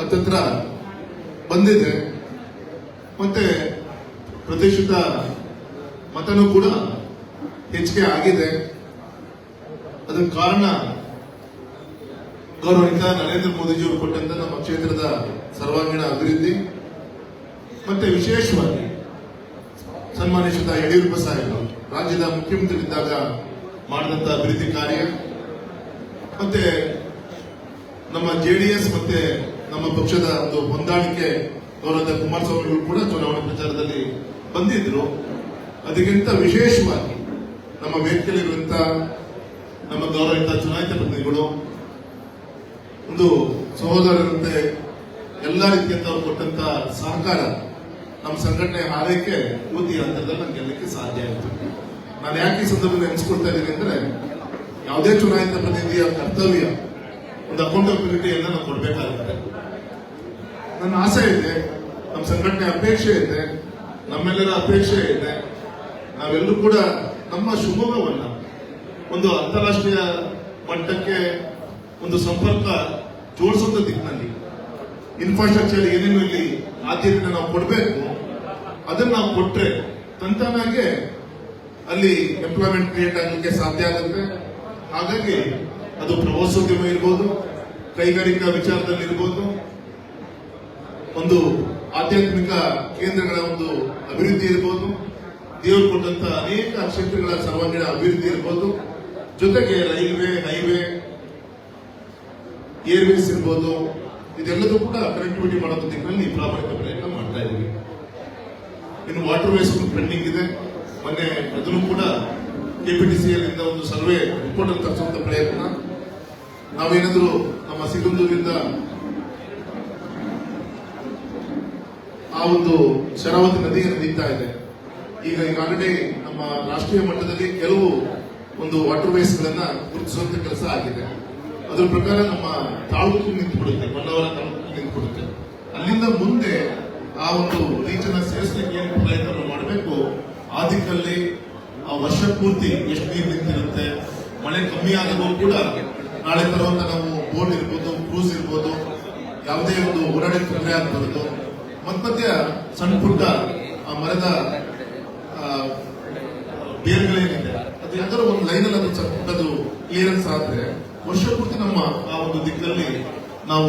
ಹತ್ತತ್ರ ಬಂದಿದೆ. ಮತ್ತೆ ಪ್ರತಿಶತ ಮತನೂ ಕೂಡ ಹೆಚ್ಚಿಗೆ ಆಗಿದೆ. ಅದಕ್ಕೆ ಕಾರಣ ಗೌರವಿತ ನರೇಂದ್ರ ಮೋದಿಜಿಯವರು ಕೊಟ್ಟಂತ ನಮ್ಮ ಕ್ಷೇತ್ರದ ಸರ್ವಾಂಗೀಣ ಅಭಿವೃದ್ಧಿ. ಮತ್ತೆ ವಿಶೇಷವಾಗಿ ಸನ್ಮಾನಿಸಿದ ಯಡಿಯೂರಪ್ಪ ಸಾಹೇಬರು ರಾಜ್ಯದ ಮುಖ್ಯಮಂತ್ರಿ ಇದ್ದಾಗ ಮಾಡಿದಂತ ಅಭಿವೃದ್ಧಿ ಕಾರ್ಯ. ಮತ್ತೆ ನಮ್ಮ ಜೆಡಿಎಸ್ ಮತ್ತೆ ನಮ್ಮ ಪಕ್ಷದ ಒಂದು ಹೊಂದಾಣಿಕೆ ಗೌರವದ ಕುಮಾರಸ್ವಾಮಿಗಳು ಕೂಡ ಚುನಾವಣಾ ಪ್ರಚಾರದಲ್ಲಿ ಬಂದಿದ್ರು. ಅದಕ್ಕಿಂತ ವಿಶೇಷವಾಗಿ ನಮ್ಮ ವೇದಿಕೆಯಲ್ಲಿರುವಂತ ನಮ್ಮ ಗೌರವಿತ ಚುನಾಯಿತ ಪ್ರತಿನಿಧಿಗಳು, ಒಂದು ಸಹೋದರರಂತೆ ಎಲ್ಲ ರೀತಿಯಿಂದ ಅವರು ಕೊಟ್ಟಂತ ಸಹಕಾರ ನಮ್ಮ ಸಂಘಟನೆ ಹಾರೈಕೆ ಈ ಹಂತದಲ್ಲಿ ನಂಗೆ ಗೆಲ್ಲಕ್ಕೆ ಸಾಧ್ಯ ಆಯಿತು. ನಾನು ಯಾಕೆ ಈ ಸಂದರ್ಭದಲ್ಲಿ ನೆನೆಸ್ಕೊಳ್ತಾ ಇದ್ದೀನಿ ಅಂದ್ರೆ, ಯಾವುದೇ ಚುನಾಯಿತ ಪ್ರತಿನಿಧಿಯ ಕರ್ತವ್ಯ ಒಂದು ಅಕೌಂಟಬಿಲಿಟಿಯನ್ನ ನಾವು ಕೊಡಬೇಕಾಗುತ್ತೆ. ನನ್ನ ಆಸೆ ಇದೆ, ನಮ್ಮ ಸಂಘಟನೆ ಅಪೇಕ್ಷೆ ಇದೆ, ನಮ್ಮೆಲ್ಲರ ಅಪೇಕ್ಷೆ ಇದೆ. ನಾವೆಲ್ಲರೂ ಕೂಡ ನಮ್ಮ ಶಿವಮೊಗ್ಗವನ್ನ ಒಂದು ಅಂತಾರಾಷ್ಟ್ರೀಯ ಮಟ್ಟಕ್ಕೆ ಒಂದು ಸಂಪರ್ಕ ಜೋಡಿಸುವಂತ ದಿಕ್ಕಿನಲ್ಲಿ ಇನ್ಫ್ರಾಸ್ಟ್ರಕ್ಚರ್ ಏನೇನು ಇಲ್ಲಿ ಆದ್ಯತೆ ನಾವು ಕೊಡಬೇಕು, ಅದನ್ನ ನಾವು ಕೊಟ್ರೆ ತಂತಾನಾಗೆ ಅಲ್ಲಿ ಎಂಪ್ಲಾಯ್ಮೆಂಟ್ ಕ್ರಿಯೇಟ್ ಆಗಲಿಕ್ಕೆ ಸಾಧ್ಯ ಆಗುತ್ತೆ. ಹಾಗಾಗಿ ಅದು ಪ್ರವಾಸೋದ್ಯಮ ಇರ್ಬೋದು, ಕೈಗಾರಿಕಾ ವಿಚಾರದಲ್ಲಿ ಇರ್ಬೋದು ಒಂದು ಆಧ್ಯಾತ್ಮಿಕ ಕೇಂದ್ರಗಳ ಒಂದು ಅಭಿವೃದ್ಧಿ ಇರ್ಬೋದು, ದೇವರು ಕೊಟ್ಟಂತ ಅನೇಕ ಕ್ಷೇತ್ರಗಳ ಸರ್ವಾಂಗೀಣ ಅಭಿವೃದ್ಧಿ ಇರ್ಬೋದು. ಜೊತೆಗೆ ರೈಲ್ವೆ, ಹೈವೇ, ಏರ್ವೇಸ್ ಇರ್ಬೋದು, ಇದೆಲ್ಲದೂ ಕೂಡ ಕನೆಕ್ಟಿವಿಟಿ ಮಾಡೋ ದಿಕ್ಕಿನಲ್ಲಿ ಪ್ರಾಮಾಣಿಕ ಪ್ರಯತ್ನ ಮಾಡ್ತಾ ಇದ್ದೀವಿ. ಇನ್ನು ವಾಟರ್ ವೇಸ್ ಪೆಂಡಿಂಗ್ ಇದೆ. ಮೊನ್ನೆ ಅದನ್ನು ಕೂಡ ಕೆಪಿಟಿಸಿಎಲ್ ಇಂದ ಒಂದು ಸರ್ವೆ ರಿಪೋರ್ಟ್ ತರಿಸುವಂತ ಪ್ರಯತ್ನ. ನಾವೇನಾದ್ರೂ ನಮ್ಮ ಸಿಗಂದೂರಿಂದ ಆ ಒಂದು ಶರಾವತಿ ನದಿ ನಡೀತಾ ಇದೆ. ಈಗ ಈಗ ಆಲ್ರೆಡಿ ನಮ್ಮ ರಾಷ್ಟ್ರೀಯ ಮಟ್ಟದಲ್ಲಿ ಕೆಲವು ಒಂದು ವಾಟರ್ ವೇಸ್ ಗಳನ್ನ ಗುರುತಿಸುವಂತ ಕೆಲಸ ಆಗಿದೆ. ಅದರ ಪ್ರಕಾರ ನಮ್ಮ ತಾಲೂಕು ನಿಂತುಬಿಡುತ್ತೆ ಹೊನ್ನಾವರ ತಾಲೂಕು ನಿಂತುಬಿಡುತ್ತೆ. ಅಲ್ಲಿಂದ ಮುಂದೆ ಆ ಒಂದು ರೀಚನ್ನ ಸೇರಿಸಲಿಕ್ಕೆ ಏನು ಪ್ರಯತ್ನ ಮಾಡಬೇಕು? ಆ ದಿಕ್ಕಲ್ಲಿ ಆ ವರ್ಷ ಪೂರ್ತಿ ಎಷ್ಟು ನೀರು ನಿಂತಿರುತ್ತೆ, ಮಳೆ ಕಮ್ಮಿ ಆದರೂ ಕೂಡ ನಾಳೆ ತರುವಂತ ನಾವು ಬೋಟ್ ಇರ್ಬೋದು, ಕ್ರೂಸ್ ಇರ್ಬೋದು, ಯಾವುದೇ ಒಂದು ಓಡಾಡಕ್ಕೆ ತೊಂದರೆ ಆಗಬಾರದು. ಮಧ್ಯ ಸಣ್ಣ ಪುಟ್ಟ ಆ ಮರದ ಬೇರ್ಗಳೇನಿದೆ ಅದು ಯಾವ್ದಾದ್ರು ಒಂದು ಲೈನ್ ಅಲ್ಲಿ ಅದು ಅದು ಕ್ಲಿಯರೆನ್ಸ್ ಆದ್ರೆ ವರ್ಷ ಪೂರ್ತಿ ನಮ್ಮ ಆ ಒಂದು ದಿಕ್ಕಲ್ಲಿ ನಾವು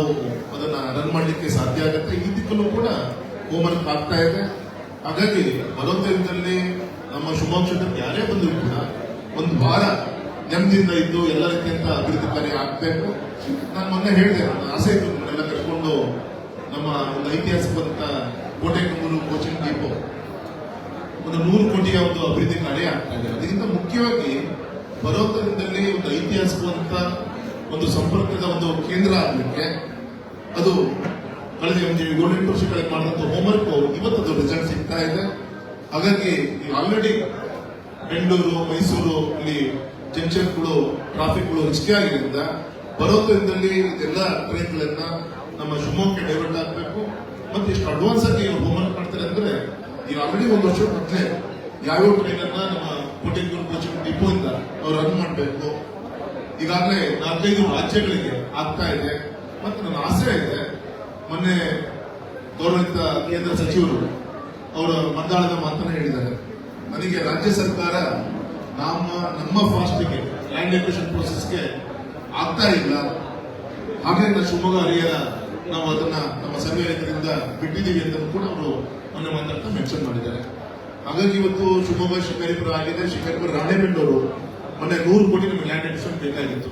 ಅದನ್ನ ರನ್ ಮಾಡಲಿಕ್ಕೆ ಸಾಧ್ಯ ಆಗುತ್ತೆ. ಈ ದಿಕ್ಕಲ್ಲೂ ಕೂಡ ಹೋಮನ್ ಆಗ್ತಾ ಇದೆ. ಹಾಗಾಗಿ ಬರೋದ್ರಲ್ಲಿ ನಮ್ಮ ಶಿವಮೊಗ್ಗ ಯಾರೇ ಬಂದರೂ ಕೂಡ ಒಂದು ವಾರ ನೆಮ್ಮದಿಯಿಂದ ಇದ್ದು ಎಲ್ಲ ರೀತಿಯಂತ ಅಭಿವೃದ್ಧಿ ಕಾರ್ಯ ಆಗ್ಬೇಕು ನಾನು ಮೊನ್ನೆ ಹೇಳಿದೆ ಆಸೆ ಇತ್ತು ನನ್ನೆಲ್ಲ ಕರ್ಕೊಂಡು ನಮ್ಮ ಒಂದು ಐತಿಹಾಸಿಕವಾದಂತ ಕೋಟೆಕಮ್ಮೂರು ಕೋಚಿಂಗ್ ಡಿಪೋ ಒಂದು ನೂರು ಕೋಟಿಯ ಒಂದು ಅಭಿವೃದ್ಧಿ ಕಾರ್ಯ ಆಗ್ತಾ ಇದೆ. ಅದಕ್ಕಿಂತ ಮುಖ್ಯವಾಗಿ ಬರೋದರಿಂದಲೇ ಒಂದು ಐತಿಹಾಸಿಕವಾದಂಥ ಒಂದು ಸಂಪರ್ಕದ ಒಂದು ಕೇಂದ್ರ ಆಗಲಿಕ್ಕೆ ಅದು ಕಳೆದ ಒಂದು ಏಳೆಂಟು ವರ್ಷಗಳಿಗೆ ಹೋಮ್ ಹೋಮ್ವರ್ಕ್ ಇವತ್ತು ಅದು ರಿಸಲ್ಟ್ ಸಿಗ್ತಾ ಇದೆ. ಹಾಗಾಗಿ ಆಲ್ರೆಡಿ ಬೆಂಗಳೂರು, ಮೈಸೂರು ಇಲ್ಲಿ ಜಂಕ್ಷನ್ಗಳು ಟ್ರಾಫಿಕ್ಗಳು ಹೆಚ್ಚಿಗೆ ಆಗಿರೋದ್ರಿಂದ ಬರೋದ್ರಿಂದಲೇ ಇದೆಲ್ಲ ಟ್ರೈನ್ಗಳನ್ನ ನಮ್ಮ ಶಿವಮೊಗ್ಗಕ್ಕೆ ಡೈವರ್ಟ್ ಆಗಬೇಕು. ಮತ್ತೆ ಇಷ್ಟು ಅಡ್ವಾನ್ಸ್ ಆಗಿ ಹೋಮ್ವರ್ಕ್ ಮಾಡ್ತಾರೆ ಅಂದ್ರೆ, ಈಗ ಆಲ್ರೆಡಿ ಒಂದು ವರ್ಷ ಮೊದಲೇ ಯಾವ್ಯಾವ ಟ್ರೈನ್ ಅನ್ನ ನಮ್ಮ ಕೋಟೆಗೂರು ಕೋಚಿಂಗ್ ಡಿಪೋ ಇಂದ ಅವ್ರು ರನ್ ಮಾಡಬೇಕು. ಈಗಾಗಲೇ ನಾಲ್ಕೈದು ರಾಜ್ಯಗಳಿಗೆ ಆಗ್ತಾ ಇದೆ. ಮತ್ತೆ ನನ್ನ ಆಸೆ ಇದೆ, ಮೊನ್ನೆ ಗೌರವಿತ ಕೇಂದ್ರ ಸಚಿವರು ಅವರು ಮಂದಾಳದ ಮಾತನ್ನ ಹೇಳಿದ್ದಾರೆ. ನನಗೆ ರಾಜ್ಯ ಸರ್ಕಾರ ನಮ್ಮ ನಮ್ಮ ಫಾಸ್ಟ್ಗೆ ಲ್ಯಾಂಡ್ ಎಕ್ವಿಷನ್ ಪ್ರೋಸೆಸ್ಗೆ ಆಗ್ತಾ ಇಲ್ಲ. ಹಾಗಾಗಿ ನನ್ನ ಶಿವಮೊಗ್ಗ ಹರಿಹರ ನಾವು ಅದನ್ನ ನಮ್ಮ ಸಂಘದಿಂದ ಬಿಟ್ಟಿದ್ದೀವಿ ಅಂತ ಕೂಡ ಅವರು ಮೊನ್ನೆ ಮಾತಾಡ್ತಾ ಮೆನ್ಷನ್ ಮಾಡಿದ್ದಾರೆ. ಹಾಗಾಗಿ ಇವತ್ತು ಶಿವಮೊಗ್ಗ ಶಿಕಾರಿಪುರ ಆಗಿದೆ. ಶಿಕಾರಿಪುರ ರಾಣೆಬೆನ್ನೂರು ಮೊನ್ನೆ ನೂರು ಕೋಟಿ ನಮಗೆ ಲ್ಯಾಂಡ್ ಎಡಿಷನ್ ಬೇಕಾಗಿತ್ತು.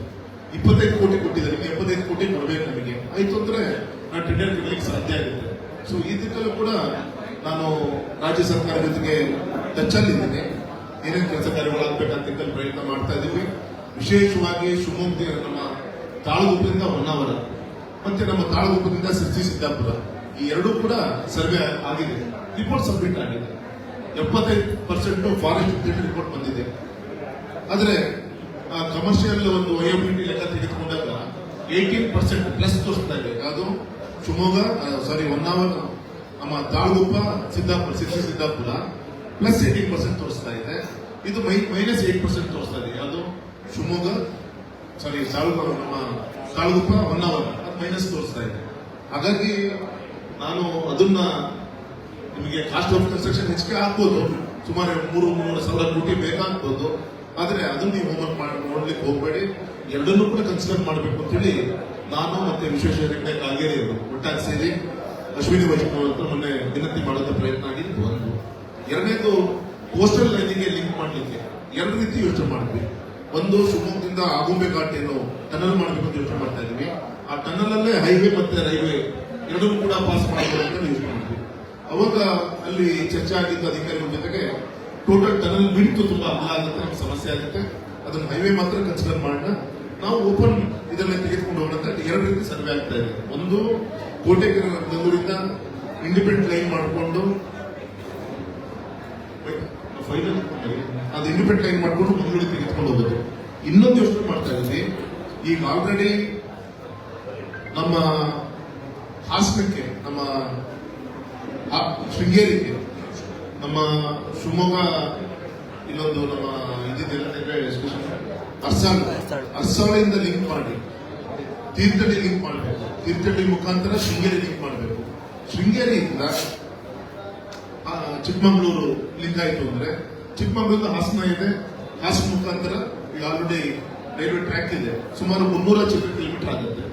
ಇಪ್ಪತ್ತೈದು ಕೋಟಿ ಕೊಟ್ಟಿದ್ದಾರೆ. ಎಪ್ಪತ್ತೈದು ಕೋಟಿ ಕೊಡಬೇಕು ನಮಗೆ. ಆಯ್ತು ಅಂದ್ರೆ ನಾನು ಟೆಂಡರ್ ಕೊಡಲಿಕ್ಕೆ ಸಾಧ್ಯ ಆಗುತ್ತೆ. ಸೊ ಈ ದಿಕ್ಕಲ್ಲೂ ಕೂಡ ನಾನು ರಾಜ್ಯ ಸರ್ಕಾರ ಜೊತೆಗೆ ಟಚ್ಚಲ್ಲಿದ್ದೀನಿ ಏನೇನು ಕೆಲಸ ಕಾರ್ಯಗಳಾಗಬೇಕಂತ ಪ್ರಯತ್ನ ಮಾಡ್ತಾ ಇದ್ದೀವಿ. ವಿಶೇಷವಾಗಿ ಶಿವಮೊಗ್ಗ ನಮ್ಮ ತಾಳಗುಪ್ಪದಿಂದ ಹೊನ್ನಾವರ. ಮತ್ತೆ ನಮ್ಮ ತಾಳಗುಪ್ಪದಿಂದ ಸಿರ್ಸಿ ಸಿದ್ದಾಪುರ. ಈ ಎರಡೂ ಕೂಡ ಸರ್ವೆ ಆಗಿದೆ. ರಿಪೋರ್ಟ್ ಸಬ್ಮಿಟ್ ಆಗಿದೆ. ಎಪ್ಪತ್ತೈದು ಪರ್ಸೆಂಟ್ ಫಾರೆಸ್ಟ್ ರಿಪೋರ್ಟ್ ಬಂದಿದೆ. ಆದರೆ, ಆ ಕಮರ್ಷಿಯಲ್ ಒಂದು ವಯೋಬಿಲಿಟಿ ಲೆಕ್ಕ ತೆಗೆದುಕೊಂಡಾಗ ಏಯ್ಟೀನ್ ಪರ್ಸೆಂಟ್ ಪ್ಲಸ್ ತೋರಿಸ್ತಾ ಇದೆ. ಅದು ಶಿವಮೊಗ್ಗ ಸಾರಿ ಹೊನ್ನಾವರ, ನಮ್ಮ Talaguppa Siddapura Sirsi Siddapura plus eighteen percent ತೋರಿಸ್ತಾ ಇದೆ. ಇದು ಮೈನಸ್ ಏಟ್ ಪರ್ಸೆಂಟ್ ತೋರಿಸ್ತಾ ಇದೆ. ಅದು ಶಿವಮೊಗ್ಗ ಸಾರಿ ತಾಳಗುಪ್ಪ ನಮ್ಮ ತಾಳಗುಪ್ಪ ಹೊನ್ನಾವರ. ಮೈನಸ್ ತೋರಿಸ್ತಾ ಇದೆ. ಹಾಗಾಗಿ ನಾನು ಅದನ್ನ ನಿಮಗೆ ಕಾಸ್ಟ್ ಆಫ್ ಕನ್ಸ್ಟ್ರಕ್ಷನ್ ಹೆಚ್ಚಿಗೆ ಆಗ್ಬೋದು ಸುಮಾರು ಮೂರು ಮೂರು ಸಾವಿರ ಕೋಟಿ ಬೇಕಾಗ್ಬೋದು. ಆದರೆ ಅದನ್ನ ನೀವು ಹೋಮ್ವರ್ಕ್ ಮಾಡಿ, ನೋಡ್ಲಿಕ್ಕೆ ಹೋಗಬೇಡಿ. ಎರಡನ್ನೂ ಕೂಡ ಕನ್ಸಿಡರ್ ಮಾಡಬೇಕು ಅಂತೇಳಿ ನಾನು ಮತ್ತೆ ವಿಶ್ವೇಶ್ವರ ಕಾಗೇರಿ ಅವರು ಒಟ್ಟಾಗಿ ಸೇರಿ ಅಶ್ವಿನಿ ವೈಷ್ಣವ್ ಅಂತ ಮೊನ್ನೆ ವಿನಂತಿ ಮಾಡೋದ ಪ್ರಯತ್ನ ಆಗಿದ್ದು ಒಂದು. ಎರಡನೇದು ಕೋಸ್ಟಲ್ ಲೈನಿಗೆ ಲಿಂಕ್ ಮಾಡಲಿಕ್ಕೆ ಎರಡು ರೀತಿ ಯೋಚನೆ ಮಾಡಿದ್ವಿ ಒಂದು ಶಿವಮೊಗ್ಗದಿಂದ ಆಗುಂಬೆ ಘಾಟಿಯನ್ನು ಟನಲ್ ಮಾಡಬೇಕು ಅಂತ ಯೋಚನೆ ಮಾಡ್ತಾ ಇದೀವಿ. ಆ ಟನಲ್ ಅಲ್ಲೇ ಹೈವೇ ಮತ್ತೆ ರೈಲ್ವೆ ಎರಡೂ ಕೂಡ ಪಾಸ್ ಮಾಡಬೇಕು ಯೂಸ್ ಮಾಡಿದ್ವಿ. ಅವಾಗ ಅಲ್ಲಿ ಚರ್ಚೆ ಆಗಿದ್ದ ಅಧಿಕಾರಿಗಳ ಜೊತೆಗೆ ಟೋಟಲ್ ಟನಲ್ ಬಿಡ್ತು ತುಂಬಾ ಅಗಲ ಆಗುತ್ತೆ, ನಮ್ಗೆ ಸಮಸ್ಯೆ ಆಗುತ್ತೆ. ಅದನ್ನ ಹೈವೇ ಮಾತ್ರ ಕನ್ಸಿಡರ್ ಮಾಡೋಣ. ನಾವು ಓಪನ್ ಇದನ್ನ ತೆಗೆದುಕೊಂಡು ಹೋಗೋಣ ಅಂತ ಎರಡು ರೀತಿ ಸರ್ವೆ ಆಗ್ತಾ ಇದೆ. ಒಂದು ಕೋಟೆಗೆರೆಯಿಂದ ಇಂಡಿಪೆಂಡೆಂಟ್ ಲೈನ್ ಮಾಡಿಕೊಂಡು ಅದು ಇಂಡಿಪೆಂಡೆಂಟ್ ಲೈನ್ ಮಾಡಿಕೊಂಡು ಮಂಗಳೂರಿಗೆ ತೆಗೆದುಕೊಂಡು ಹೋಗೋದು. ಇನ್ನೊಂದು ಯೋಚನೆ ಮಾಡ್ತಾ ಇದ್ದೀವಿ ಈಗ ಆಲ್ರೆಡಿ ನಮ್ಮ ಹಾಸನಕ್ಕೆ ನಮ್ಮ ಆ ಶೃಂಗೇರಿಗೆ ನಮ್ಮ ಶಿವಮೊಗ್ಗ ಇನ್ನೊಂದು ನಮ್ಮ ಇದಿದೆಲ್ಲ ಸ್ಟೇಷನ್ ಅರ್ಸಾಳ್. ಅರ್ಸಾಳಿಂದ ಲಿಂಕ್ ಮಾಡಿ. ತೀರ್ಥಹಳ್ಳಿ ಲಿಂಕ್ ಮಾಡಬೇಕು. ತೀರ್ಥಹಳ್ಳಿ ಮುಖಾಂತರ ಶೃಂಗೇರಿ ಲಿಂಕ್ ಮಾಡಬೇಕು. ಶೃಂಗೇರಿಯಿಂದ ಚಿಕ್ಕಮಗಳೂರು ಲಿಂಕ್ ಆಯಿತು ಅಂದ್ರೆ ಚಿಕ್ಕಮಗಳೂರಿಂದ ಹಾಸನ ಇದೆ. ಹಾಸನ ಮುಖಾಂತರ ಈಗ ಆಲ್ರೆಡಿ ರೈಲ್ವೆ ಟ್ರ್ಯಾಕ್ ಇದೆ. ಸುಮಾರು ಮುನ್ನೂರ ಚಿಕ್ಕ ಕಿಲೋಮೀಟರ್ ಆಗುತ್ತೆ.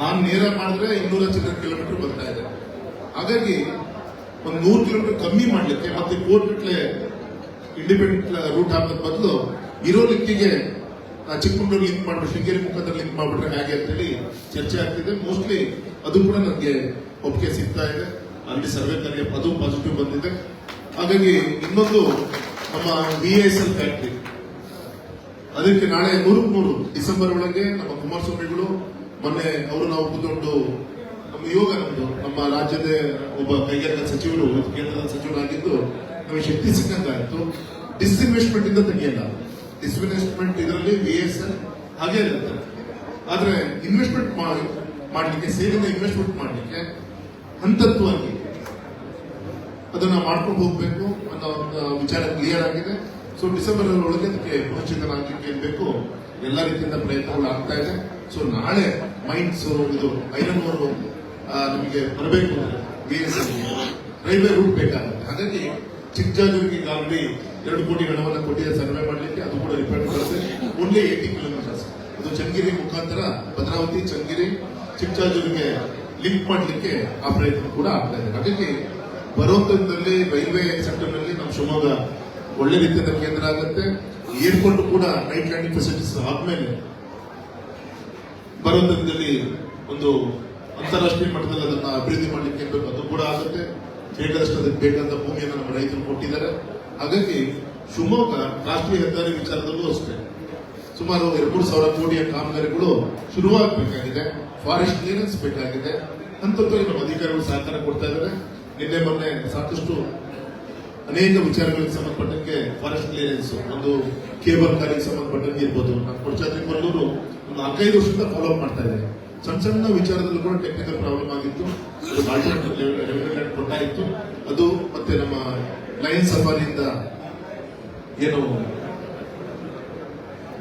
ನಾನು ನೇರ ಮಾಡಿದ್ರೆ ಇನ್ನೂರ ಚಿಲ್ಲರೆ ಕಿಲೋಮೀಟರ್ ಬರ್ತಾ ಇದೆ. ಹಾಗಾಗಿ ಒಂದು ನೂರು ಕಿಲೋಮೀಟರ್ ಕಮ್ಮಿ ಮಾಡಲಿಕ್ಕೆ ಮತ್ತೆ ಕೋಟ್ಗಟ್ಲೆ ಇಂಡಿಪೆಂಡೆಂಟ್ ರೂಟ್ ಹಾಕೋದ್ ಬದಲು ಇರೋ ಲಿಕ್ಕಿಗೆ ಚಿಕ್ಕಮಗಳೂರು ಲಿಂಕ್ ಮಾಡ್ಬಿಟ್ಟು ಶೃಂಗೇರಿ ಮುಖಾಂತರ ಲಿಂಕ್ ಮಾಡ್ಬಿಟ್ರೆ ಹೇಗೆ ಅಂತೇಳಿ ಚರ್ಚೆ ಆಗ್ತಿದೆ. ಮೋಸ್ಟ್ಲಿ ಅದು ಕೂಡ ನನಗೆ ಒಪ್ಪಿಗೆ ಸಿಗ್ತಾ ಇದೆ. ಅಲ್ಲಿ ಸರ್ವೆ ಕಾರ್ಯ ಅದು ಪಾಸಿಟಿವ್ ಬಂದಿದೆ. ಹಾಗಾಗಿ ಇನ್ನೊಂದು ನಮ್ಮ ವಿ ಎಸ್ ಎಲ್ ಫ್ಯಾಕ್ಟ್ರಿ ಅದಕ್ಕೆ ನಾಳೆ ನೂರಕ್ಕೆ ನೂರು ಡಿಸೆಂಬರ್ ಒಳಗೆ ನಮ್ಮ ಕುಮಾರಸ್ವಾಮಿಗಳು ಮೊನ್ನೆ ಅವರು ನಾವು ಕೂತ್ಕೊಂಡು ನಮ್ಮ ಯೋಗ ನಮ್ಮ ರಾಜ್ಯದ ಒಬ್ಬ ಕೈಗಾರಿಕಾ ಸಚಿವರು, ಕೇಂದ್ರದ ಸಚಿವರಾಗಿದ್ದು ನಮಗೆ ಶಕ್ತಿ ಸಿಕ್ಕಂತಾಯ್ತು ಡಿಸ್ಇನ್ವೆಸ್ಟ್ಮೆಂಟ್ ಇಂದ ತೆಗೆಯಲ್ಲ. ಡಿಸ್ಇನ್ವೆಸ್ಟ್ಮೆಂಟ್ ಇದರಲ್ಲಿ ವಿ ಎಸ್ ಎಲ್ ಹಾಗೆ ಇರುತ್ತೆ. ಆದ್ರೆ ಇನ್ವೆಸ್ಟ್ಮೆಂಟ್ ಮಾಡಲಿಕ್ಕೆ ಸೇರಿನ ಇನ್ವೆಸ್ಟ್ಮೆಂಟ್ ಮಾಡಲಿಕ್ಕೆ ಹಂತತ್ವವಾಗಿ ಅದನ್ನ ಮಾಡ್ಕೊಂಡು ಹೋಗ್ಬೇಕು ಅನ್ನೋ ವಿಚಾರ ಕ್ಲಿಯರ್ ಆಗಿದೆ. ಸೊ ಡಿಸೆಂಬರ್ ಒಳಗೆ ಅದಕ್ಕೆ ಪುನಶ್ಚೇತನ ಆಗ್ಲಿಕ್ಕೆ ಏನ್ ಬೇಕು? ಎಲ್ಲ ರೀತಿಯಿಂದ ಪ್ರಯತ್ನಗಳು ಆಗ್ತಾ ಇದೆ. ಸೊ ನಾಳೆ ಮೈಂಡ್ಸ್ ಇದು ಒಂದು ನಮಗೆ ಬರಬೇಕು ಬಿ ಎಸ್ ರೈಲ್ವೆ ರೂಟ್ ಬೇಕಾಗುತ್ತೆ. ಹಾಗಾಗಿ ಚಿಕ್ಕಜಾಜೂರಿಗೆ ಈಗಾಗಲೇ ಎರಡು ಕೋಟಿ ಹಣವನ್ನು ಕೊಟ್ಟಿದೆ ಸರ್ವೆ ಮಾಡಲಿಕ್ಕೆ. ಅದು ಕೂಡ ರಿಪೇರ್ ಬರುತ್ತೆ ಓನ್ಲಿ ಏಟಿ ಕಿಲೋಮೀಟರ್ಸ್ ಅದು ಚಂಗಿರಿ ಮುಖಾಂತರ ಭದ್ರಾವತಿ ಚಂಗಿರಿ ಚಿಕ್ಕಜಾಜೂರಿಗೆ ಲಿಂಕ್ ಮಾಡಲಿಕ್ಕೆ ಆ ಪ್ರಯತ್ನ ಕೂಡ ಆಗ್ತಾ ಇದೆ. ಹಾಗಾಗಿ ಬರೋದಲ್ಲಿ ರೈಲ್ವೆ ಸೆಕ್ಟರ್ನಲ್ಲಿ ನಮ್ಮ ಶಿವಮೊಗ್ಗ ಒಳ್ಳೆ ರೀತಿಯಿಂದ ಕೇಂದ್ರ ಆಗುತ್ತೆ. ಏರ್ಪೋರ್ಟ್ ಕೂಡ ನೈಟ್ ಲ್ಯಾಂಡಿಂಗ್ ಫೆಸಿಲಿಟೀಸ್ ಆದ್ಮೇಲೆ ಬರೋದಲ್ಲಿ ಒಂದು ಅಂತಾರಾಷ್ಟ್ರೀಯ ಮಟ್ಟದಲ್ಲಿ ಅದನ್ನ ಅಭಿವೃದ್ಧಿ ಮಾಡಲಿಕ್ಕೆ ಬೇಕು ಅದು ಕೂಡ ಆಗುತ್ತೆ. ಬೇಕಾದಷ್ಟು ಅದಕ್ಕೆ ಬೇಕಾದ ಭೂಮಿಯನ್ನು ನಮ್ಮ ರೈತರು ಕೊಟ್ಟಿದ್ದಾರೆ. ಹಾಗಾಗಿ ಶಿವಮೊಗ್ಗ ರಾಷ್ಟ್ರೀಯ ಹೆದ್ದಾರಿ ವಿಚಾರದಲ್ಲೂ ಅಷ್ಟೇ. ಸುಮಾರು ಎರಡು ಸಾವಿರ ಕೋಟಿಯ ಕಾಮಗಾರಿಗಳು ಶುರುವಾಗಬೇಕಾಗಿದೆ. ಫಾರೆಸ್ಟ್ ಕ್ಲಿಯರೆನ್ಸ್ ಬೇಕಾಗಿದೆ. ಅಂತ ನಮ್ಮ ಅಧಿಕಾರಿಗಳು ಸಹಕಾರ ಕೊಡ್ತಾ ಇದ್ದಾರೆ. ನಿನ್ನೆ ಮೊನ್ನೆ ಸಾಕಷ್ಟು ಅನೇಕ ವಿಚಾರಗಳಿಗೆ ಸಂಬಂಧಪಟ್ಟಂಗೆ ಫಾರೆಸ್ಟ್ ಕ್ಲಿಯರೆನ್ಸ್ ಒಂದು ಕೇಬಲ್ ಕಾರಿಗೆ ಸಂಬಂಧಪಟ್ಟಂಗೆ ಇರ್ಬೋದು. ನಮ್ಮ ಕೊಡಚಾದ್ರಿ ಕೊಲ್ಲೂರು ಒಂದು ನಾಲ್ಕೈದು ವರ್ಷದಿಂದ ಫಾಲೋ ಅಪ್ ಮಾಡ್ತಾ ಇದೆ. ಸಣ್ಣ ಸಣ್ಣ ವಿಚಾರದಲ್ಲೂ ಕೂಡ ಟೆಕ್ನಿಕಲ್ ಪ್ರಾಬ್ಲಮ್ ಆಗಿತ್ತು. ಕೊಟ್ಟಾ ಇತ್ತು. ಅದು ಮತ್ತೆ ನಮ್ಮ ಲೈನ್ ಸಫಾರಿಯಿಂದ ಏನು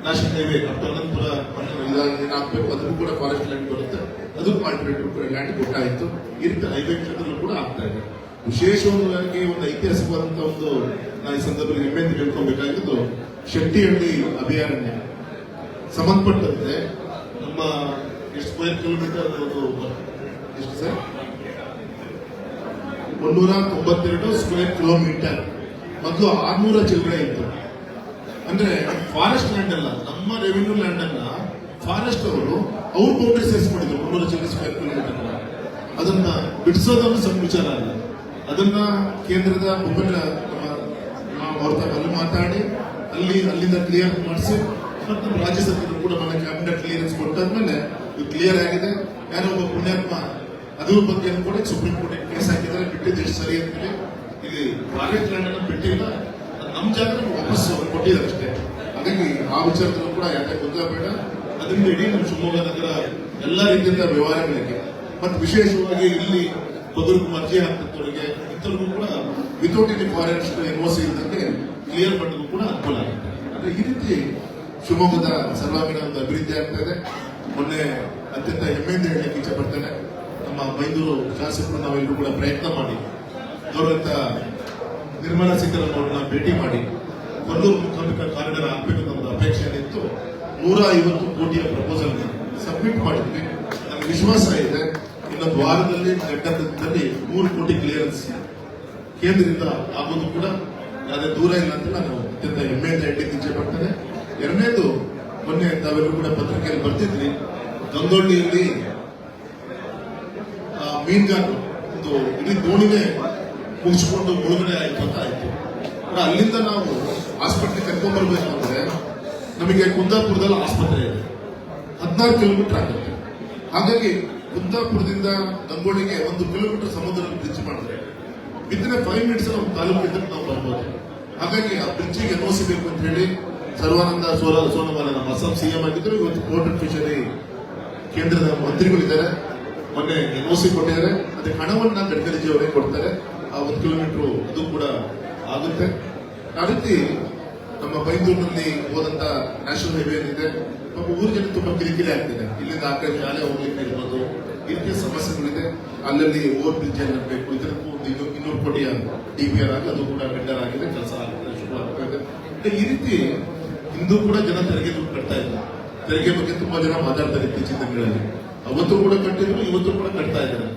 ನ್ಯಾಷನಲ್ ಹೈವೇ ಅನಂತಪುರ ಏನಾಗಬೇಕು ಅದಕ್ಕೂ ಕೂಡ ಫಾರೆಸ್ಟ್ ಲ್ಯಾಂಡ್ ಬರುತ್ತೆ. ಅದು ಆಲ್ಟರ್ನೇಟಿವ್ ಲ್ಯಾಂಡ್ ಕೊಟ್ಟಾಯಿತು ಈ ರೀತಿ ಹೈವೇ ಕ್ಷೇತ್ರದಲ್ಲೂ ಕೂಡ ಆಗ್ತಾ ಇದೆ. ವಿಶೇಷವಾಗಿ ಒಂದು ಐತಿಹಾಸಿಕವಾದಂತ ಒಂದು ನಾನು ಈ ಸಂದರ್ಭದಲ್ಲಿ ಹೆಮ್ಮೆಯಿಂದ ಹೇಳ್ಕೊಬೇಕಾಗಿದ್ದು ಶೆಟ್ಟಿಹಳ್ಳಿ ಅಭಯಾರಣ್ಯ. ಸಂಬಂಧಪಟ್ಟಂತೆ ನಮ್ಮ ಎಷ್ಟು ಸ್ಕ್ವೇರ್ ಕಿಲೋಮೀಟರ್ ಎಷ್ಟು ಸರ್ ಒಂದೂರ ತೊಂಬತ್ತೆರಡು ಸ್ಕ್ವೇರ್ ಕಿಲೋಮೀಟರ್ ಮೊದಲು ಆರ್ನೂರ ಚಿಲ್ಲರೆ ಇತ್ತು. ಅಂದ್ರೆ ಫಾರೆಸ್ಟ್ ಲ್ಯಾಂಡ್ ಅಲ್ಲ, ನಮ್ಮ ರೆವಿನ್ಯೂ ಲ್ಯಾಂಡ್ ಅನ್ನ ಫಾರೆಸ್ಟ್ ಅವರು, ಅವ್ರ ಬೌಂಡ್ರಿ ಸೇರಿಸ್ಕೊಂಡಿದ್ರು, ಮುನ್ನೂರ ಚಿಲ್ಲರೆ ಸ್ಕ್ವೇರ್ ಕಿಲೋಮೀಟರ್ ಅದನ್ನ ಬಿಡಿಸೋದನ್ನು ಸಣ್ಣ ವಿಚಾರ ಅಲ್ಲ. ಅದನ್ನ ಕೇಂದ್ರದ ಮುಖಂಡ ಅವ್ರ ಮಾತಾಡಿ, ಅಲ್ಲಿ ಅಲ್ಲಿಂದ ಕ್ಲಿಯರ್ ಮಾಡಿಸಿ, ಮತ್ತು ರಾಜ್ಯ ಸರ್ಕಾರ ಕೂಡ ಮನೆ ಕ್ಯಾಬಿನೆಟ್ ಕ್ಲಿಯರೆನ್ಸ್ ಕೊಟ್ಟಾದ್ಮೇಲೆ ಇದು ಕ್ಲಿಯರ್ ಆಗಿದೆ. ಯಾರೋ ಒಬ್ಬ ಪುಣ್ಯಾತ್ಮ ಅದ್ರ ಬಗ್ಗೆ ಕೂಡ ಸುಪ್ರೀಂ ಕೋರ್ಟ್ ಕೇಸ್ ಹಾಕಿದ್ರೆ ಬಿಟ್ಟಿದ್ದು ಎಷ್ಟು ಸರಿ ಅಂತೇಳಿ ಇಲ್ಲಿ ಅನ್ನು ಬಿಟ್ಟಿಲ್ಲ. ನಮ್ಮ ಜಾಗ ವಾಪಸ್ ಕೊಟ್ಟಿದ್ದಾರೆ ಅಷ್ಟೇ. ಹಾಗಾಗಿ ಆ ವಿಚಾರದಲ್ಲೂ ಕೂಡ ಯಾಕೆ ಗೊತ್ತಾಗಬೇಡ ಬೇಡ. ಅದರಿಂದ ಇಡೀ ನಮ್ಮ ಶಿವಮೊಗ್ಗ ನಗರ ಎಲ್ಲ ರೀತಿಯಿಂದ ವ್ಯವಹಾರಗಳಿಗೆ ಮತ್ತು ವಿಶೇಷವಾಗಿ ಇಲ್ಲಿ ಬದುಕು ಅರ್ಜಿ ಹಾಕಿದವರಿಗೆ ಇತರಿಗೂ ಕೂಡ without any forest N O C ಇದ್ದಂಗೆ ಕ್ಲಿಯರ್ ಮಾಡಲು ಕೂಡ ಅನುಕೂಲ ಆಗುತ್ತೆ. ಅಂದ್ರೆ ಈ ರೀತಿ ಶಿವಮೊಗ್ಗದ ಸರ್ವಾಂಗೀಣ ಒಂದು ಅಭಿವೃದ್ಧಿ ಆಗ್ತಾ ಇದೆ. ಮೊನ್ನೆ ಅತ್ಯಂತ ಹೆಮ್ಮೆಯಿಂದ ಹೇಳಲಿಕ್ಕೆ ಇಚ್ಛೆ ಪಡ್ತೇನೆ ನಮ್ಮ ಮೈದೂರು ಶಾಸಕರು ನಾವೆಲ್ಲರೂ ಕೂಡ ಪ್ರಯತ್ನ ಮಾಡಿ ಗೌರವಂತ ನಿರ್ಮಲಾ ಸೀತಾರಾಮನ್ ಅವರನ್ನ ಭೇಟಿ ಮಾಡಿ, ಕೊಲ್ಲೂರು ಮುಖಾಂಬಿಕ ಕಾರಿಡಾರ್ ಹಾಕ್ಬೇಕು ಅನ್ನೋದು ಅಪೇಕ್ಷೆ ಇತ್ತು ನೂರ ಐವತ್ತು ಕೋಟಿಯ ಪ್ರಪೋಸಲ್ ಸಬ್ಮಿಟ್ ಮಾಡಿದ್ವಿ. ನಮಗೆ ವಿಶ್ವಾಸ ಇದೆ. ಇನ್ನೊಂದು ವಾರದಲ್ಲಿ ಘಟ್ಟದಲ್ಲಿ ಮೂರು ಕೋಟಿ ಕ್ಲಿಯರೆನ್ಸ್ ಕೇಂದ್ರದಿಂದ ಆಗೋದು ಕೂಡ ಅದೇ ದೂರ ಇಲ್ಲ ಅಂತ ನಾನು ಅತ್ಯಂತ ಹೆಮ್ಮೆಯಿಂದ ಹೇಳಲಿಕ್ಕೆ ಇಚ್ಛೆ ಪಡ್ತೇನೆ. ಎರಡನೇದು, ಮೊನ್ನೆ ತಾವೆಲ್ಲರೂ ಕೂಡ ಪತ್ರಿಕೆಯಲ್ಲಿ ಬರ್ತಿದ್ರಿ. ಗಂಗೊಳ್ಳಿಯಲ್ಲಿ ಮೀನುಗಾರರು ಒಂದು ಇಡೀ ದೋಣಿನೇ ಮುಗಿಸ್ಕೊಂಡು ಮುಳುಗಡೆ ಆಯ್ತು ಅಂತ ಆಯ್ತು. ಅಲ್ಲಿಂದ ನಾವು ಆಸ್ಪತ್ರೆ ಕರ್ಕೊಂಡ್ಬರ್ಬೇಕಂದ್ರೆ ನಮಗೆ ಕುಂದಾಪುರದಲ್ಲಿ ಆಸ್ಪತ್ರೆ ಇದೆ. ಹದಿನಾರು ಕಿಲೋಮೀಟರ್ ಆಗುತ್ತೆ. ಹಾಗಾಗಿ ಕುಂದಾಪುರದಿಂದ ಗಂಗೋಳಿಗೆ ಒಂದು ಕಿಲೋಮೀಟರ್ ಸಮುದ್ರ ಬ್ರಿಡ್ಜ್ ಮಾಡಿದ್ರೆ ವಿತಿನ್ ಫೈವ್ ಮಿನಿಟ್ಸ್ ನಮ್ಮ ಇದ್ರೆ ನಾವು ಬರ್ಬೋದು. ಹಾಗಾಗಿ ಆ ಬ್ರಿಡ್ಜಿಗೆ ಬೇಕು ಅಂತ ಹೇಳಿ ಸರ್ವಾನಂದ ಸೋಲ ಸೋನವಾಲ ನಮ್ಮ ಅಸ್ಸಾಂ ಸಿಎಂ ಆಗಿದ್ರು, ಇವತ್ತು ಕೋರ್ಟ್ ಅಂಡ್ ಕೇಂದ್ರದ ಮಂತ್ರಿಗಳಿದ್ದಾರೆ. ಮೊನ್ನೆ ಎನ್ಒಸಿ ಕೊಟ್ಟಿದ್ದಾರೆ. ಅದಕ್ಕೆ ಹಣವನ್ನ ಗಡ್ಕರಿಜಿ ಅವರೇ ಕೊಡ್ತಾರೆ. ಆ ಒಂದು ಕಿಲೋಮೀಟರ್ ಅದು ಕೂಡ ಆಗುತ್ತೆ. ಆ ರೀತಿ ನಮ್ಮ ಬೈಂದೂರಿನಲ್ಲಿ ಹೋದಂತ ನ್ಯಾಷನಲ್ ಹೈವೇ ಏನಿದೆ ಪಾಪ ಊರ ಜನ ತುಂಬಾ ಕಿರಿಕಿರಿ ಆಗ್ತಿದೆ. ಇಲ್ಲಿಂದ ಆ ಕಡೆ ಶಾಲೆ ಹೋಗ್ಲಿಕ್ಕೆ ಇರ್ಬೋದು ರೀತಿಯ ಸಮಸ್ಯೆಗಳಿದೆ, ಅಲ್ಲಲ್ಲಿ ಓವರ್ ಬ್ರಿಡ್ಜ್ ಇರಬೇಕು ಇದಕ್ಕೂ ಒಂದು ಇನ್ನೂ ಇನ್ನೂರು ಕೋಟಿ ಡಿ ಪಿ ಆರ್ ಆಗಿ ಅದು ಕೂಡ ಬೆಟರ್ ಆಗಿದೆ, ಕೆಲಸ ಆಗುತ್ತೆ, ಶುರು ಆಗ್ತಾ ಇದೆ. ಈ ರೀತಿ ಇಂದು ಕೂಡ ಜನ ತೆರಿಗೆ ದುಡ್ಡು ಕಟ್ತಾ ಇಲ್ಲ ತೆರಿಗೆ ಬಗ್ಗೆ ತುಂಬಾ ಜನ ಮಾತಾಡ್ತಾರೆ ಇತ್ತೀಚಿನ ದಿನಗಳಲ್ಲಿ. ಅವತ್ತು ಕೂಡ ಕಟ್ಟಿದ್ರು, ಇವತ್ತು ಕೂಡ ಕಟ್ತಾ ಇದ್ದಾರೆ.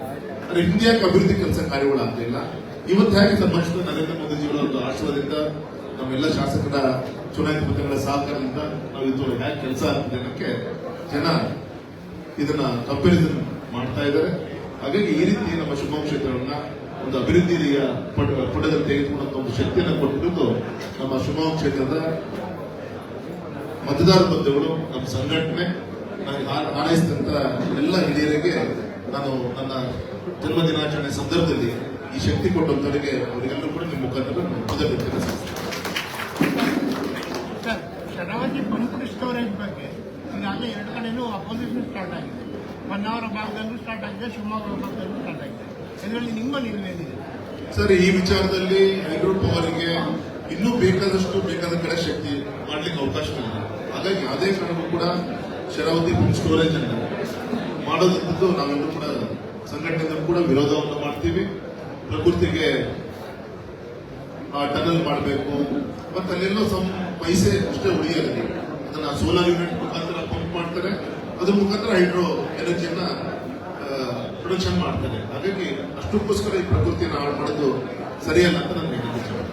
ಅಂದ್ರೆ ಹಿಂದಿಯ ಅಭಿವೃದ್ಧಿ ಕೆಲಸ ಕಾರ್ಯಗಳು ಇಲ್ಲ. ಇವತ್ತು ಹೇಗೆ ಸಂಬಂಧಿಸಿದ ನರೇಂದ್ರ ಮೋದಿಜಿಯವರ ಒಂದು ಆಶ್ರಯದಿಂದ ನಮ್ಮೆಲ್ಲ ಶಾಸಕರ ಚುನಾಯಿತ ಸಹಕಾರದಿಂದ ನಾವು ಇದು ಹೇಗೆ ಕೆಲಸ ಆಗ್ತದೆ ಅನ್ನೋಕ್ಕೆ ಜನ ಇದನ್ನ ಕಂಪಾರಿಸನ್ ಮಾಡ್ತಾ ಇದ್ದಾರೆ. ಹಾಗಾಗಿ ಈ ರೀತಿ ನಮ್ಮ ಶಿವಮೊಗ್ಗ ಕ್ಷೇತ್ರವನ್ನ ಒಂದು ಅಭಿವೃದ್ಧಿಯ ಪಡೆದಲ್ಲಿ ತೆಗೆದುಕೊಂಡಂತ ಒಂದು ಶಕ್ತಿಯನ್ನು ಕೊಟ್ಟಿದ್ದು ನಮ್ಮ ಶಿವಮೊಗ್ಗ ಕ್ಷೇತ್ರದ ಮತದಾರ ಬಂಧುಗಳು ನಮ್ಮ ಸಂಘಟನೆ ನನಗೆ ಹಾರೈಸಿದಂತ ಎಲ್ಲ ಹಿರಿಯರಿಗೆ ನಾನು ನನ್ನ ಜನ್ಮ ದಿನಾಚರಣೆ ಸಂದರ್ಭದಲ್ಲಿ ಈ ಶಕ್ತಿ ಕೊಟ್ಟಂತವರಿಗೆ ಅವರಿಗೆಲ್ಲರೂ ಕೂಡ ನಿಮ್ಮ ಮುಖಾಂತರ ತಿಳಿಸ್ತೀನಿ ಸರ್ ಶರಾವತಿ ಪಂಪ್ ಸ್ಟೋರೇಜ್ ಬಗ್ಗೆ ಈಗಾಗಲೇ ಎರಡು ಕಡೆನೂ ಅಪೋಸಿಷನ್ ಸ್ಟಾರ್ಟ್ ಆಗಿದೆ. ಹೊನ್ನಾವರ ಭಾಗದಲ್ಲೂ ಸ್ಟಾರ್ಟ್ ಆಗಿದೆ ಶಿವಮೊಗ್ಗ ಭಾಗದಲ್ಲೂ ಸ್ಟಾರ್ಟ್ ಆಗಿದೆ. ಇದರಲ್ಲಿ ನಿಮ್ಮ ನಿಲುವೇನಿದೆ? ಸರ್, ಈ ವಿಚಾರದಲ್ಲಿ ಹೈಗ್ರೂಪ್ ಅವರಿಗೆ ಇನ್ನೂ ಬೇಕಾದಷ್ಟು ಬೇಕಾದ ಕಡೆ ಶಕ್ತಿ ಮಾಡ್ಲಿಕ್ಕೆ ಅವಕಾಶ ಇಲ್ಲ. ಹಾಗಾಗಿ ಯಾವುದೇ ಕಾರಣಕ್ಕೂ ಕೂಡ ಶರಾವತಿ ಸ್ಟೋರೇಜ್ ಅನ್ನು ಮಾಡೋದಂತದ್ದು ನಾವೆಲ್ಲರೂ ಕೂಡ ಸಂಘಟನೆಗಳು ಕೂಡ ವಿರೋಧವನ್ನು ಮಾಡ್ತೀವಿ. ಪ್ರಕೃತಿಗೆ ಟನಲ್ ಮಾಡಬೇಕು. ಮತ್ತು ಅಲ್ಲೆಲ್ಲೋ ಸಂ ಪೈಸೆ ಅಷ್ಟೇ ಉಳಿಯೋದಿಲ್ಲ ಅದನ್ನು ಸೋಲಾರ್ ಯೂನಿಟ್ ಮಾಡ್ತಾರೆ. ಅದ್ರ ಮುಖಾಂತರ ಹೈಡ್ರೋ ಎನರ್ಜಿಯನ್ನ ಪ್ರೊಡಕ್ಷನ್ ಮಾಡ್ತಾರೆ. ಹಾಗಾಗಿ ಅಷ್ಟಕ್ಕೋಸ್ಕರ ಈ ಪ್ರಕೃತಿಯನ್ನು ಹಾಳು ಮಾಡೋದು ಸರಿಯಲ್ಲ ಅಂತ ನಾನು ಹೇಳಲಿಕ್ಕೆ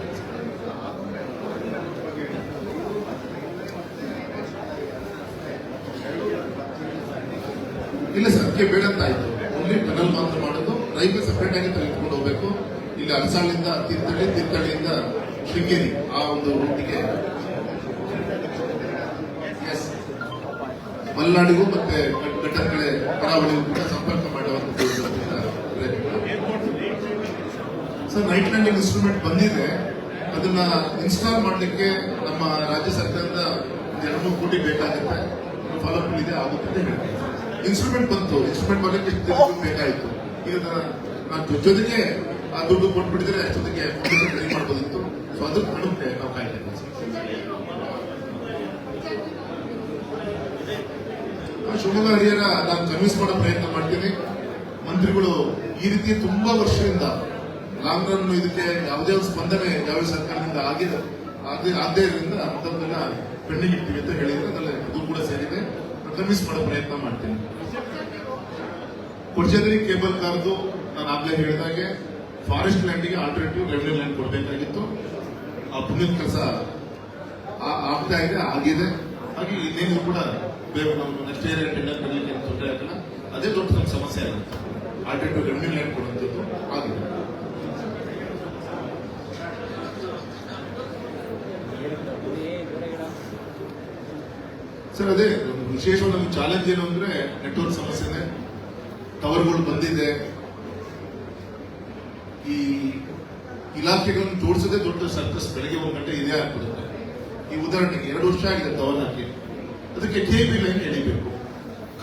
ಇಲ್ಲ ಸರ್, ಅದಕ್ಕೆ ಬೇಡ ಅಂತ ಆಯ್ತು. ಓನ್ಲಿ ಟನಲ್ ಮಾತ್ರ ಮಾಡೋದು. ರೈಲ್ವೆ ಸಪರೇಟ್ ಆಗಿ ತೆಗೆದುಕೊಂಡು ಹೋಗ್ಬೇಕು. ಇಲ್ಲಿ ಅರಸಾಳಿಂದ ತೀರ್ಥಹಳ್ಳಿ, ತೀರ್ಥಹಳ್ಳಿಯಿಂದ ಶೃಂಗೇರಿ ಆ ಒಂದು ರೂಟಿಗೆ ಎಸ್ ಮಲೆನಾಡಿಗೂ ಮತ್ತೆ ಘಟ್ಟದ ಕಡೆ ಕರಾವಳಿಗೂ ಸಂಪರ್ಕ ಮಾಡುವಂತ ಸರ್ ನೈಟ್ ಲ್ಯಾಂಡಿಂಗ್ ಇನ್ಸ್ಟ್ರೂಮೆಂಟ್ ಬಂದಿದೆ. ಅದನ್ನ ಇನ್ಸ್ಟಾಲ್ ಮಾಡಲಿಕ್ಕೆ ನಮ್ಮ ರಾಜ್ಯ ಸರ್ಕಾರದ ಎರಡು ಕೋಟಿ ಬೇಕಾಗುತ್ತೆ. ಫಾಲೋಅಪ್ ಇದೆ, ಆಗುತ್ತೆ ಇನ್ಸ್ಟ್ರೂಮೆಂಟ್ ಬಂತು. ಇನ್ಸ್ಟ್ರೂಮೆಂಟ್ ಮಾಡಲಿಕ್ಕೆ ಬೇಕಾಯಿತು. ಈಗ ನಾನು ಜೊತೆಗೆ ಆ ದುಡ್ಡು ಕೊಟ್ಬಿಟ್ಟಿದ್ರೆ ಜೊತೆಗೆ ಮಾಡ್ಬೋದಿತ್ತು. ಸೊ ಅದಕ್ಕೆ ಹಣಕ್ಕೆ ನಾವು ಕಾಯ್ತಾ ಸರ್. ಹಿರಿಯರ ನಾನು ಕನ್ವಿನ್ಸ್ ಮಾಡೋ ಪ್ರಯತ್ನ ಮಾಡ್ತೀನಿ. ಮಂತ್ರಿಗಳು ಈ ರೀತಿ ತುಂಬಾ ವರ್ಷದಿಂದ ಲಾಂಗ್ ರನ್ ಇದಕ್ಕೆ ಯಾವುದೇ ಒಂದು ಸ್ಪಂದನೆ ಯಾವ ಸರ್ಕಾರದಿಂದ ಆಗಿದೆ. ಆದ್ದೇ ಆಗದೇ ಇರೋದ್ರಿಂದ ಅಂಥದ್ದನ್ನ ಪೆಂಡಿಂಗ್ ಇಡ್ತೀವಿ ಅಂತ ಹೇಳಿದ್ರೆ. ಅದರಲ್ಲಿ ಅದು ಕೂಡ ಸೇರಿದೆ. ಕನ್ವಿನ್ಸ್ ಮಾಡೋ ಪ್ರಯತ್ನ ಮಾಡ್ತೀನಿ. ಕೊಡ್ಚೇದ್ರಿ ಕೇಬಲ್ ಕಾರ್ದು ನಾನು ಆಗ್ಲೇ ಹೇಳಿದಾಗೆ ಫಾರೆಸ್ಟ್ ಲ್ಯಾಂಡಿಗೆ ಆಲ್ಟರ್ನೇಟಿವ್ ರೆವಿನ್ಯೂ ಲ್ಯಾಂಡ್ ಕೊಡಬೇಕಾಗಿತ್ತು. ಆ ಪುಣ್ಯದ ಕೆಲಸ ಆಗ್ತಾ ಇದೆ, ಆಗಿದೆ. ಹಾಗೆ ಇನ್ನೇನು ಕೂಡ ಬೇಗ ನಮ್ಮ ನೆಕ್ಸ್ಟ್ ಇಯರ್ ಟೆಂಡರ್ ಬರಲಿಕ್ಕೆ ಏನು ತೊಂದರೆ ಆಗಲ್ಲ ಅದೇ ದೊಡ್ಡ ನಮ್ಗೆ ಸಮಸ್ಯೆ ಆಗುತ್ತೆ. ಆಲ್ಟರ್ನೇಟಿವ್ ರೆವಿನ್ಯೂ ಲ್ಯಾಂಡ್ ಕೊಡುವಂಥದ್ದು ಆಗಿದೆ. ಸರ್, ಅದೇ ವಿಶೇಷವಾಗಿ ನಮ್ಗೆ ಚಾಲೆಂಜ್ ಏನು ಅಂದ್ರೆ ನೆಟ್ವರ್ಕ್ ಸಮಸ್ಯೆ ಇದೆ ಟವರ್ಗಳು ಬಂದಿದೆ. ಈ ಇಲಾಖೆಗಳನ್ನು ತೋರಿಸದೆ ದೊಡ್ಡ ಸರ್ಕಸ್ ಬೆಳಗ್ಗೆ ಒಂದು ಗಂಟೆ ಇದೇ ಆಗ್ಬಿಡುತ್ತೆ. ಈ ಉದಾಹರಣೆಗೆ ಎರಡು ವರ್ಷ ಆಗಿದೆ ಟವರ್ ಹಾಕಿ. ಅದಕ್ಕೆ ಟಿ ಬಿ ಲೈನ್ ಎಳಿಬೇಕು?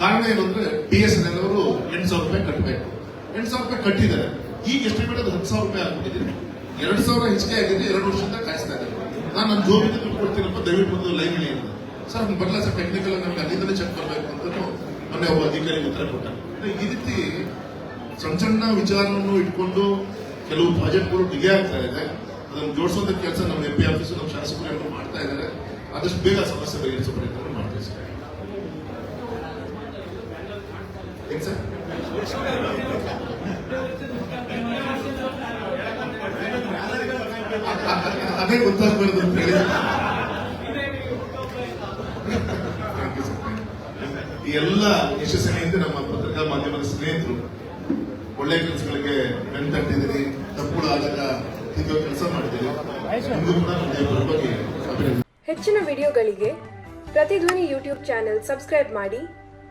ಕಾರಣ ಏನಂದ್ರೆ ಬಿ ಎಸ್ ಎನ್ ಎಲ್ ಅವರು ಎಂಟು ಸಾವಿರ ರೂಪಾಯಿ ಕಟ್ಟಬೇಕು ಎಂಟು ಸಾವಿರ ರೂಪಾಯಿ ಕಟ್ಟಿದ್ದಾರೆ. ಈಗ ಎಷ್ಟು ಬೇಡ ಹತ್ತು ಸಾವಿರ ರೂಪಾಯಿ ಆಗ್ಬಿಟ್ಟಿದ್ದೀನಿ ಎರಡು ಸಾವಿರ ಹೆಚ್ಚಿಗೆ ಆಗಿದೆ ಎರಡು ವರ್ಷದಿಂದ ಕಾಯಿಸ್ತಾ ಇದ್ದಾರೆ. ನಾನು ನನ್ನ ಜೋಬಿಗೆ ದುಡ್ಡು ಕೊಡ್ತೀನಪ್ಪ, ದಯವಿಟ್ಟು ಬಂದು ಲೈನ್ ಇಳಿ ಅಂತ. ಸರ್ ಹಂಗೆ ಬರಲ್ಲ ಸರ್ ಟೆಕ್ನಿಕಲ್ ನಮ್ಗೆ ಅಲ್ಲಿಂದಲೇ ಚೆಕ್ ಮಾಡಬೇಕು ಅಂತ ಮೊನ್ನೆ ಒಬ್ಬ ಅಧಿಕಾರಿ ಉತ್ತರ ಕೊಟ್ಟ ಈ ರೀತಿ ಸಣ್ಣ ಸಣ್ಣ ವಿಚಾರವನ್ನು ಇಟ್ಕೊಂಡು ಕೆಲವು ಪ್ರಾಜೆಕ್ಟ್ಗಳು ಡಿಲೇ ಆಗ್ತಾ ಇದೆ. ಅದನ್ನು ಜೋಡಿಸುವಂತ ಕೆಲಸ ನಮ್ಮ ಎಂ ಪಿ ಆಫೀಸು ನಮ್ಮ ಶಾಸಕರು ಮಾಡ್ತಾ ಇದ್ದಾರೆ. ಆದಷ್ಟು ಬೇಗ ಸಮಸ್ಯೆ ಬಗೆಹರಿಸೋ ಪ್ರಯತ್ನ ಮಾಡ್ತೀವಿ ಸರ್ ಸರ್ ಅದೇ ಗೊತ್ತಾಗ್ಬಾರ್ದು ಅಂತ. ಈ ಎಲ್ಲ ಯಶಸ್ಸಿನಿಂದ ನಮ್ಮ ಪತ್ರಿಕಾ ಮಾಧ್ಯಮದ ಸ್ನೇಹಿತರು ಒಳ್ಳೆ ಕೆಲಸಗಳಿಗೆ ಬೆಂತಟ್ಟಿದ್ದೀರಿ, ತಪ್ಪುಗಳು ಆದಾಗ ಕೆಲಸ ಪರವಾಗಿ ಹೆಚ್ಚಿನ ವಿಡಿಯೋಗಳಿಗೆ ಪ್ರತಿಧ್ವನಿ ಯೂಟ್ಯೂಬ್ ಚಾನೆಲ್ ಸಬ್ಸ್ಕ್ರೈಬ್ ಮಾಡಿ.